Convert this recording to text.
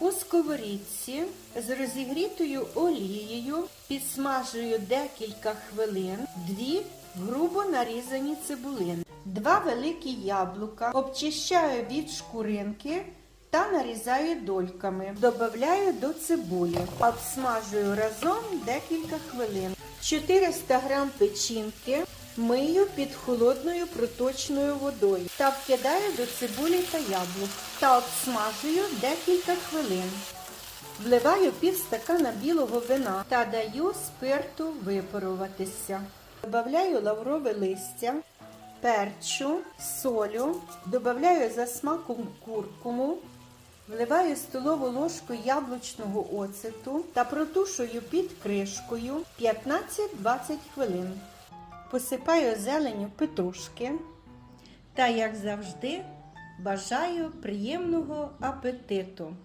У сковорідці з розігрітою олією підсмажую декілька хвилин дві грубо нарізані цибулини, два великі яблука, обчищаю від шкуринки та нарізаю дольками. Добавляю до цибулі, обсмажую разом декілька хвилин. 400 грам печінки мию під холодною проточною водою та вкидаю до цибулі та яблук та обсмажую декілька хвилин. Вливаю пів стакана білого вина та даю спирту випаруватися. Добавляю лаврове листя, перчу, солю, додаю за смаком куркуму, вливаю столову ложку яблучного оцету та протушую під кришкою 15-20 хвилин. Посипаю зеленю петрушки та, як завжди, бажаю приємного апетиту.